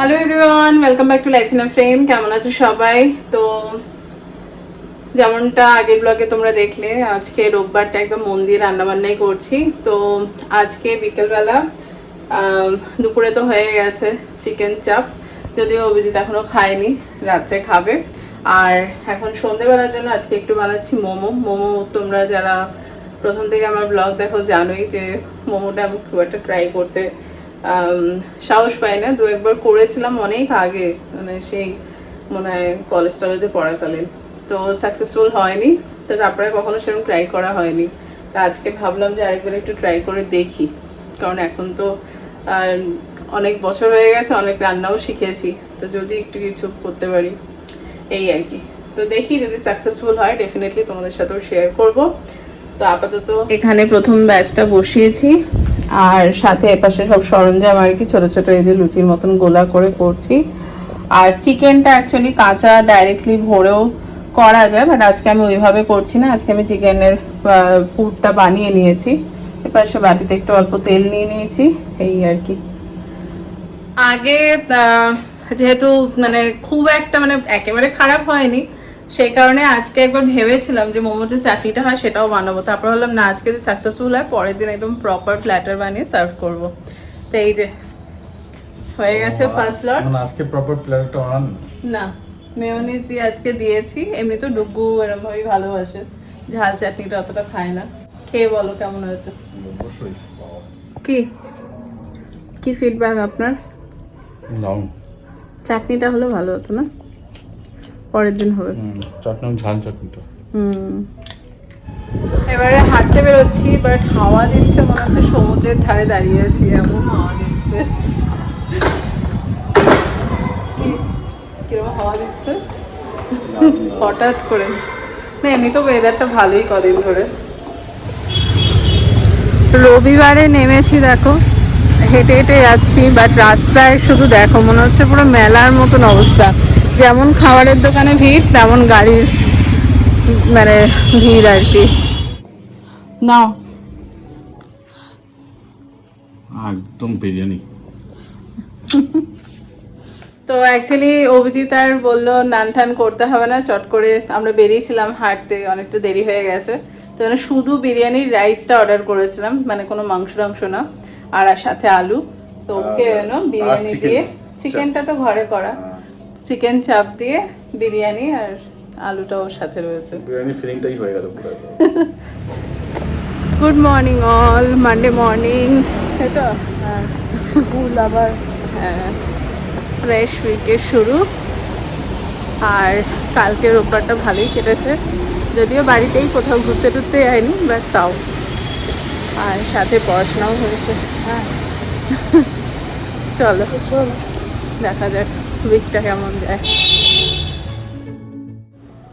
Hello everyone welcome back to life in frame কেমন আছো সবাই? তো যেমনটা আগের ব্লগে তোমরা দেখলে, আজকে রোববারটা একদম মন দিয়ে রান্নাবান্নাই করছি। তো আজকে বিকেলবেলা দুপুরে তো হয়ে গেছে চিকেন চাপ যদিও অভিজিৎ এখনও খায়নি, রাত্রে খাবে। আর এখন সন্ধেবেলার জন্য আজকে একটু বানাচ্ছি মোমো। মোমো তোমরা যারা প্রথম থেকে আমার ব্লগ দেখো, জানোই যে মোমোটা আমি খুব একটা ট্রাই করতে সাহস পাই না। দু একবার করেছিলাম অনেক আগে। মানে সেই মনে হয় কলেজ টলেজে পড়াকালীন। তো সাকসেসফুল হয়নি। তো তারপরে কখনো সেরকম ট্রাই করা হয়নি। তা আজকে ভাবলাম যে আরেকবার একটু ট্রাই করে দেখি। কারণ এখন তো অনেক বছর হয়ে গেছে, অনেক রান্নাও শিখেছি। তো যদি একটু কিছু করতে পারি, এই আর কি। তো দেখি যদি সাকসেসফুল হয় ডেফিনেটলি তোমাদের সাথেও শেয়ার করব। তো আপাতত এখানে প্রথম ব্যাচটা বসিয়েছি। আর সাথে এপাশে সব সরঞ্জাম আর কি, ছোট ছোট এই যে লুচির মতন গোলা করে করছি। আর চিকেনটা অ্যাকচুয়ালি কাঁচা ডাইরেক্টলি ভরেও করা যায় বাট আজকে আমি ওইভাবে করছি না। আজকে আমি চিকেনের পুরটা বানিয়ে নিয়েছি। এপাশে বাটিতে একটু অল্প তেল নিয়ে নিয়েছি, এই আর কি। আগে যেহেতু মানে খুব একটা মানে একেবারে খারাপ হয়নি সেই কারণে আজকে একবার ভেবেছিলাম যে মোমোর যে চাটনিটা হয় সেটাও বানাবো। তারপর ভাবলাম না আজকে যদি সাকসেসফুল হয় পরের দিন একদম প্রপার প্ল্যাটার বানিয়ে সার্ভ করব। তো এই যে হয়ে গেছে ফার্স্ট লট মানে আজকে প্রপার প্লেটটা অন না মেয়নিজ দিয়ে আজকে দিয়েছি। এমনি তো ডুগু এরকম ভাবেই ভালোবাসে। ঝাল চাটনিটা অতটা খায় না। খেয়ে বলো কেমন হয়েছে? অবশ্যই। কি? কি ফিডব্যাক আপনার? চাটনিটা হলে ভালো হতো না? পরের দিন হবে। চাটনি ঝাল চাটনিটা। হুম। এবারে হাঁটতে বেরোচ্ছি বাট হাওয়া দিচ্ছে মনে হচ্ছে সমুদ্রের ধারে দাঁড়িয়ে আছি এমন হাওয়া দিচ্ছে। কীরকম হাওয়া দিচ্ছে? হঠাৎ করে। না এমনি তো ওয়েদারটা ভালোই কদিন ধরে। রবিবারে নেমেছি দেখো। হেঁটে হেঁটে যাচ্ছি বাট রাস্তায় শুধু দেখো মনে হচ্ছে পুরো মেলার মতন অবস্থা। যেমন খাবারের দোকানে ভিড় তেমন গাড়ির মানে ভিড় আর কি। নাও। একদম বিরিয়ানি। তো অ্যাকচুয়ালি অভিজিৎ আর বলল নান টান করতে হবে না চট করে আমরা বেরিয়েছিলাম হাঁটতে অনেকটা দেরি হয়ে গেছে। তো জন্য শুধু বিরিয়ানির রাইসটা অর্ডার করেছিলাম মানে কোনো মাংস টাংস না আর আর সাথে আলু। তো ওকে বিরিয়ানি দিয়ে। চিকেনটা তো ঘরে করা। চিকেন চাপ দিয়ে বিরিয়ানি আর আলুটাও সাথে রয়েছে। বিরিয়ানি ফিলিংটাই হয়ে গেল পুরো। Good morning all Monday morning তাই তো? স্কুল আবার। হ্যাঁ। ফ্রেশ উইকের শুরু। আর কালকে রোববারটা ভালোই কেটেছে। যদিও বাড়িতেই কোথাও ঘুরতে টুরতে যায়নি বাট তাও। আর সাথে পড়াশোনাও হয়েছে। হ্যাঁ। চলো। চলো। দেখা যাক। উইকটা কেমন যায়?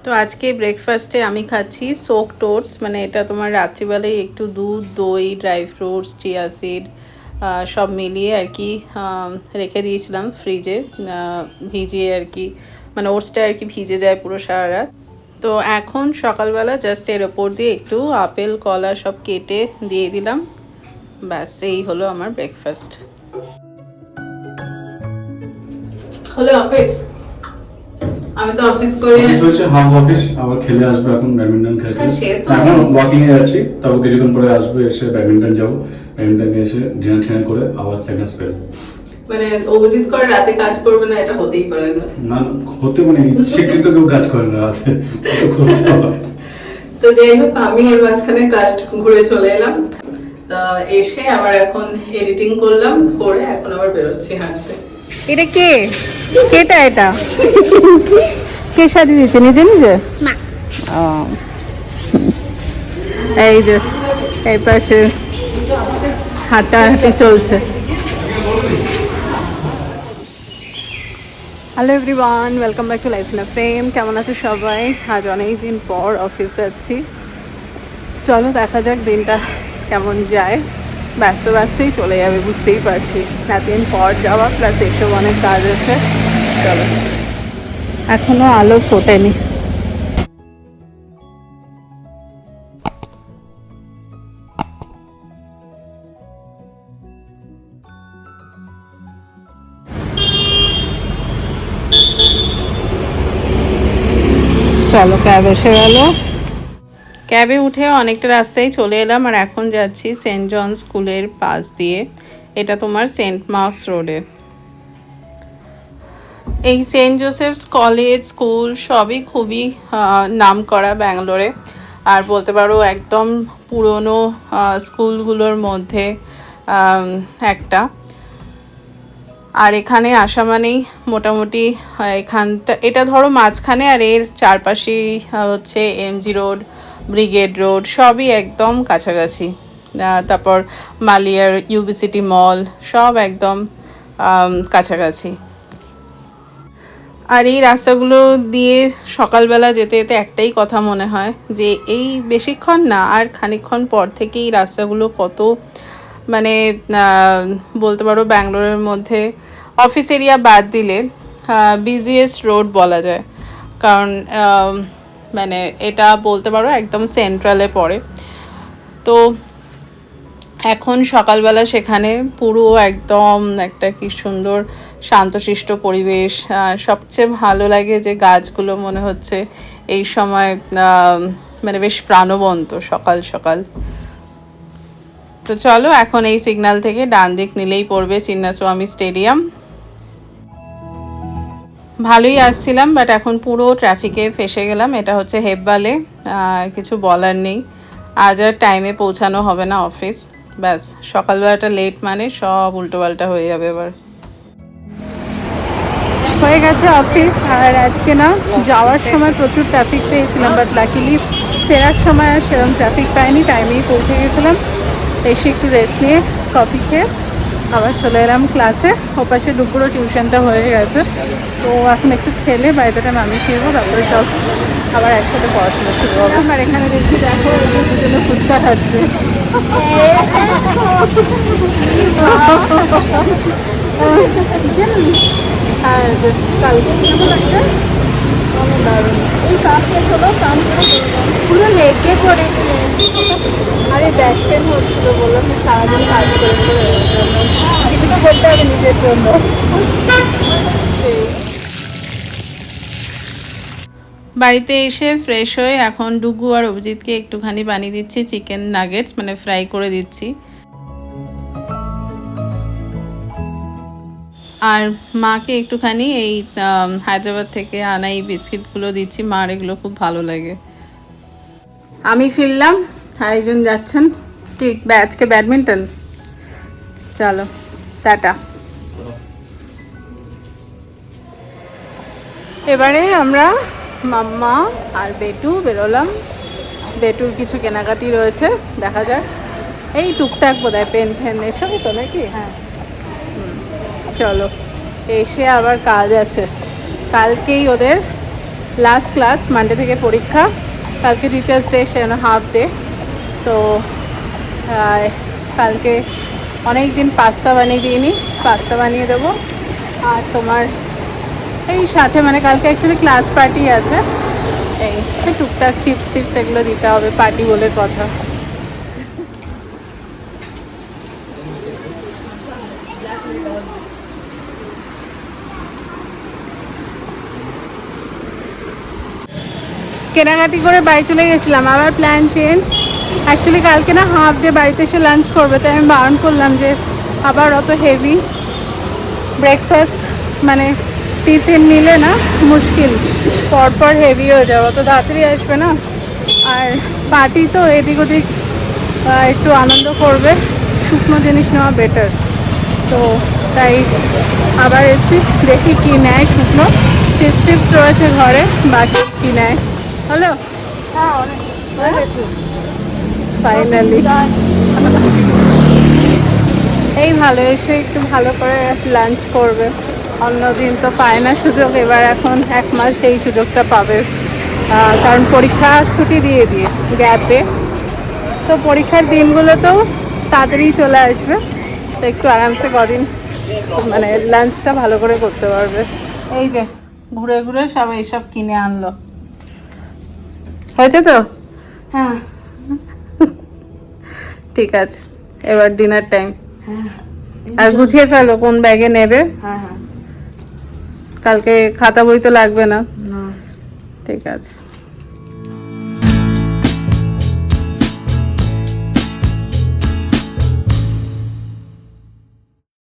তো আজকে ব্রেকফাস্টে আমি খাচ্ছি সোক টোটস মানে এটা তোমার রাত্রিবেলায় একটু দুধ, দই ড্রাই ফ্রুটস চিয়া সিড সব মিলিয়ে আর কি রেখে দিয়েছিলাম ফ্রিজে ভিজিয়ে আর কি মানে ওটসটা আর কি ভিজে যায় পুরো সারা রাত তো এখন সকালবেলা জাস্ট এর ওপর দিয়ে একটু আপেল, কলা সব কেটে দিয়ে দিলাম। ব্যাস, এই হলো আমার ব্রেকফাস্ট হলো অফিস আমি তো অফিস করে। অফিস হয়েছে হাফ অফিস আবার খেলে আসবে এখন ব্যাডমিন্টন খেলতে। হ্যাঁ। এখন ওয়াকিং এ যাচ্ছি তারপর কিছুক্ষণ পরে আসবে এসে ব্যাডমিন্টন যাব। ব্যাডমিন্টন এসে ডিনার টিনার করে আবার সেকেন্ড স্পেল মানে অভিজিৎ করে রাতে কাজ করবে না এটা হতেই পারে না। না হতে মানে ইচ্ছেকৃত কেউ কাজ করে না রাতে। করতে হয় তো যাই হোক আমি এর মাঝখানে কাজ ঘুরে চলে এলাম। তা এসে আবার এখন এডিটিং করলাম করে এখন আবার বেরোচ্ছি হাঁটতে। এটা কে? কেটা এটা? কে সাজিয়ে দিচ্ছে নিজে নিজে? ও। এই যে এই পাশে হাঁটাহাঁটি চলছে। Hello everyone welcome back to life না ফ্রেম কেমন আছো সবাই? আজ অনেক দিন পর অফিস যাচ্ছি। চলো দেখা যাক দিনটা কেমন যায়। ব্যস্ত ব্যস্তেই চলে যাবে, বুঝতেই পারছি। এতদিন পর যাওয়া প্লাস এসব অনেক কাজ আছে। চলো। এখনও আলো ফোটেনি। চলো ক্যাব এসে গেলো। ক্যাবে উঠে অনেকটা রাস্তায় চলে এলাম আর এখন যাচ্ছি সেন্ট জন স্কুলের পাশ দিয়ে। এটা তোমার সেন্ট মার্কস রোডে। এই সেন্ট জোসেফস কলেজ, স্কুল সবই খুবই নাম করা ব্যাঙ্গালোরে। আর বলতে পারো একদম পুরনো স্কুলগুলোর মধ্যে একটা। আর এখানে আসা মানেই মোটামুটি এখানটা, এটা ধরো মাঝখানে আর এর চারপাশেই হচ্ছে এমজি রোড ব্রিগেড রোড, সবই একদম কাছাকাছি। তারপর মালিয়ার ইউবিসিটি মল সব একদম কাছাকাছি। আর এই রাস্তাগুলো দিয়ে সকালবেলা যেতে যেতে একটাই কথা মনে হয়, যে এই বেশিক্ষণ না, আর খানিকক্ষণ পর থেকে এই রাস্তাগুলো কত মানে বলতে পারো ব্যাঙ্গালোরের মধ্যে, অফিস এরিয়া বাদ দিলে বিজিয়েস্ট রোড বলা যায়। কারণ মানে এটা বলতে পারো একদম সেন্ট্রালে পড়ে। তো এখন সকালবেলা সেখানে পুরো একদম একটা কি সুন্দর শান্তশিষ্ট পরিবেশ সবচেয়ে ভালো লাগে যে গাছগুলো মনে হচ্ছে এই সময় মানে বেশ প্রাণবন্ত সকাল সকাল। তো চলো এখন এই সিগন্যাল থেকে ডান দিক নিলেই পড়বে চিন্নাস্বামী স্টেডিয়াম। ভালোই আসছিলাম বাট এখন পুরো ট্রাফিকে ফেসে গেলাম। এটা হচ্ছে হেব্বালে কিছু বলার নেই। আজ আর টাইমে পৌঁছানো হবে না অফিস ব্যাস, সকালবেলাটা লেট মানে সব উল্টোপাল্টা হয়ে যাবে এবার। হয়ে গেছে অফিস আর আজকে না যাওয়ার সময় প্রচুর ট্রাফিক পেয়েছিলাম বাট লাকিলি ফেরার সময় আর সেরকম ট্রাফিক পাইনি টাইমেই পৌঁছে গেছিলাম। এসে একটু রেস্ট নিয়ে কফি খেয়ে আবার চলে এলাম ক্লাসে। ওপাশে দুপুরও টিউশনটা হয়ে গেছে। তো এখন একটু খেলে বাড়িতে টাইম আমি ফিরবো তারপরে সব আবার একসাথে পড়াশোনা শুরু হবে। আর এখানে দেখি দেখো, দুজনে ফুচকা খাচ্ছে। আর কালকে এই কাজ হলো পুরো লেগে আরে ব্যাক পেন হচ্ছিল, বললাম সারাদিন কাজ করে করে এর জন্য কিছু তো বাড়িতে এসে ফ্রেশ হয়ে এখন ডুগু আর অভিজিৎকে একটুখানি বানিয়ে দিচ্ছি চিকেন নাগেটস মানে ফ্রাই করে দিচ্ছি। আর মাকে একটুখানি এই হায়দ্রাবাদ থেকে আনা এই বিস্কিটগুলো দিচ্ছি। মার এগুলো খুব ভালো লাগে। আমি ফিরলাম, আরেকজন যাচ্ছেন। কি ব্যা- আজকে ব্যাডমিন্টন? চলো। টাটা এবারে আমরা মাম্মা আর বেটু বেরোলাম। বেটুর কিছু কেনাকাটি রয়েছে, দেখা যাক। এই টুকটাক বোধ হয় পেন ফেন এসবই তো নাকি? হ্যাঁ। চলো। এসে আবার কাজ আছে। কালকেই ওদের লাস্ট ক্লাস মানডে থেকে পরীক্ষা। কালকে টিচার্স ডে সেজন্য হাফ ডে তো কালকে অনেক দিন পাস্তা বানিয়ে দিইনি, পাস্তা বানিয়ে দেবো। আর তোমার এই সাথে মানে কালকে অ্যাকচুয়ালি ক্লাস পার্টি আছে। এই টুকটাক চিপস টিপস এগুলো দিতে হবে পার্টি বলে কথা। কেনাকাটি করে বাড়ি চলে গেছিলাম, আবার প্ল্যান চেঞ্জ অ্যাকচুয়ালি কালকে না হাফ ডে বাড়িতে এসে লাঞ্চ করবে তাই আমি বারণ করলাম যে আবার অত হেভি ব্রেকফাস্ট মানে টিফিন নিলে না মুশকিল পরপর হেভি হয়ে যাবে অত তাড়াতাড়ি আসবে না। আর পার্টি তো এদিক ওদিক একটু আনন্দ করবে শুকনো জিনিস নেওয়া বেটার তো তাই আবার এসছি দেখি কি নেয় শুকনো। চিপস টিপস রয়েছে ঘরে বাকি কি নেয়। হ্যালো হ্যাঁ অনেক। ফাইনালি এই ভালো, এসে একটু ভালো করে লাঞ্চ করবে। অন্যদিন তো পায় না সুযোগ, এবার এখন এক মাস সেই সুযোগটা পাবে। কারণ পরীক্ষা ছুটি দিয়ে দিয়ে গ্যাপে তো পরীক্ষার দিনগুলো তো তাড়াতাড়ি চলে আসবে। তো একটু আরামসে কদিন মানে লাঞ্চটা ভালো করে করতে পারবে। এই যে, ঘুরে ঘুরে সব এইসব কিনে আনলো। হয়েছে তো? হ্যাঁ। ঠিক আছে এবার ডিনার টাইম হ্যাঁ আর গুছিয়ে ফেলো কোন ব্যাগে নেবে। হ্যাঁ হ্যাঁ। কালকে খাতা বই তো লাগবে না। না। ঠিক আছে।